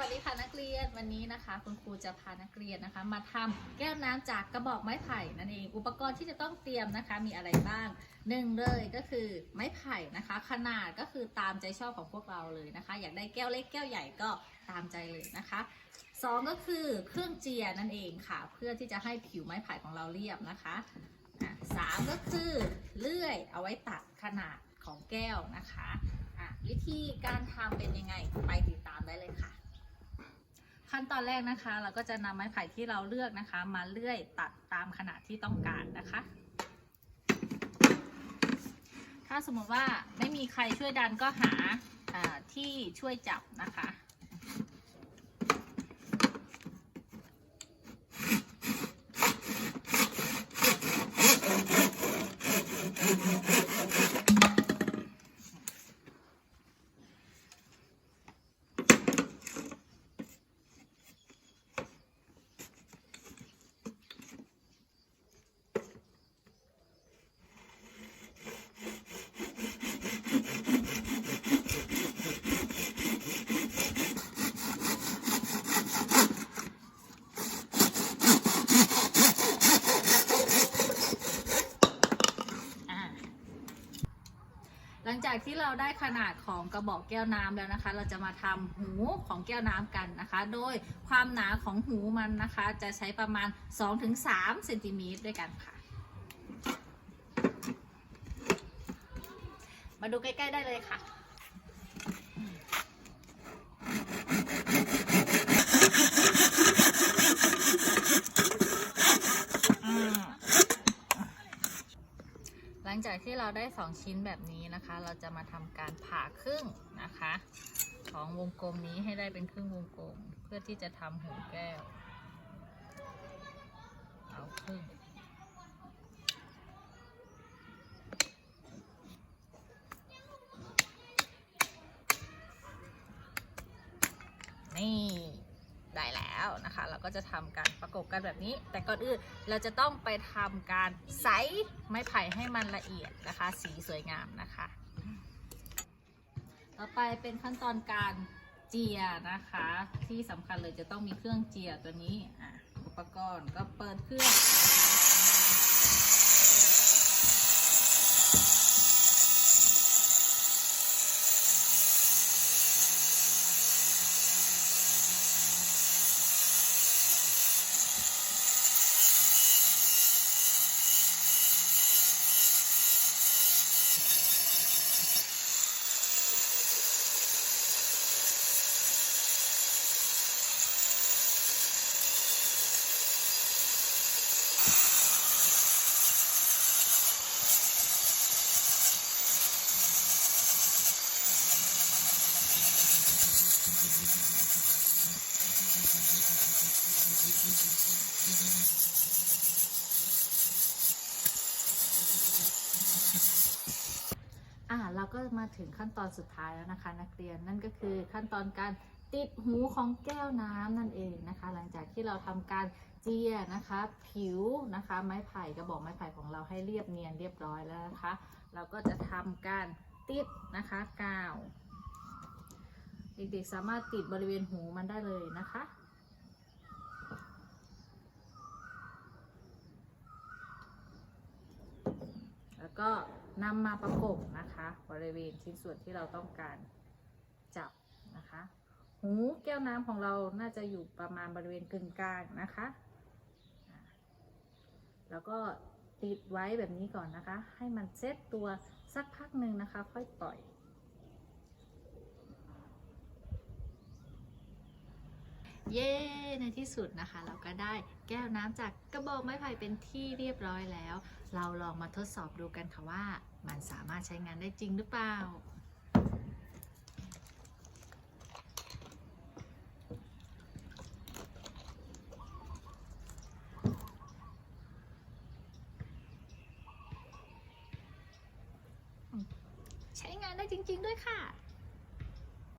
วัสดีค่ะนักเรียนวันนี้นะคะ คุณครูจะพานักเรียนนะคะ มาทำแก้วน้ำจากกระบอกไม้ไผ่นั่นเอง อุปกรณ์ที่จะต้องเตรียมนะคะ มีอะไรบ้างหนึ่งเลยก็คือไม้ไผ่นะคะ ขนาดก็คือตามใจชอบของพวกเราเลยนะคะ อยากได้แก้วเล็กแก้วใหญ่ก็ตามใจเลยนะคะสองก็คือเครื่องเจียนั่นเองค่ะ เพื่อที่จะให้ผิวไม้ไผ่ของเราเรียบนะคะอะสามก็คือเลื่อยเอาไว้ตัดขนาดของแก้วนะคะอะวิธีการทำเป็นยังไงไปติดตามได้เลยค่ะ ขั้นตอนแรกนะคะ เราก็จะนำไม้ไผ่ที่เราเลือกนะคะ มาเลื่อยตัดตามขนาดที่ต้องการนะคะ ถ้าสมมติว่าไม่มีใครช่วยดันก็หาอ่าที่ช่วยจับนะคะ ที่เราได้ขนาดของกระบอกแก้วน้ำแล้วนะคะ เราจะมาทำหูของแก้วน้ำกันนะคะ โดยความหนาของหูมันนะคะ จะใช้ประมาณ 2-3เซนติเมตรด้วยกันค่ะ มาดูใกล้ ๆ ได้เลยค่ะ หลังจาก ที่เราได้ 2 ชิ้นแบบนี้นะคะ เราจะมาทำการผ่าครึ่งนะคะ ของวงกลมนี้ให้ได้เป็นครึ่งวงกลม เพื่อที่จะทำหูแก้ว เอาครึ่งนี่ ได้แล้วนะคะ เราก็จะทำการประกบกันแบบนี้ แต่ก่อนอื่นเราจะต้องไปทำการใสไม้ไผ่ให้มันละเอียดนะคะ สีสวยงามนะคะ ต่อไปเป็นขั้นตอนการเจียนะคะ ที่สำคัญเลยจะต้องมีเครื่องเจียตัวนี้อะอุปกรณ์ก็เปิดเครื่อง อ่าเราก็มาถึงขั้นตอนสุดท้ายแล้วนะคะ นักเรียนนั่นก็คือขั้นตอนการติดหูของแก้วน้ำนั่นเองนะคะ หลังจากที่เราทำการเจียนะคะ ผิวนะคะ ไม้ไผ่กระบอกไม้ไผ่ของเราให้เรียบเนียนเรียบร้อยแล้วนะคะ เราก็จะทำการติดนะคะกาวเด็กๆสามารถติดบริเวณหูมันได้เลยนะคะ แล้ว ก็นำมาประกบนะคะ บริเวณชิ้นส่วนที่เราต้องการจับนะคะ หูแก้วน้ำของเราน่าจะอยู่ประมาณบริเวณกึ่งกลางนะคะ แล้วก็ติดไว้แบบนี้ก่อนนะคะ ให้มันเซตตัวสักพักหนึ่งนะคะ ค่อยปล่อย เย้ในที่สุดนะคะ เราก็ได้แก้วน้ำจากกระบอกไม้ไผ่เป็นที่เรียบร้อยแล้ว เราลองมาทดสอบดูกันค่ะว่า มันสามารถใช้งานได้จริงหรือเปล่า ใช้งานได้จริง ๆ ด้วยค่ะ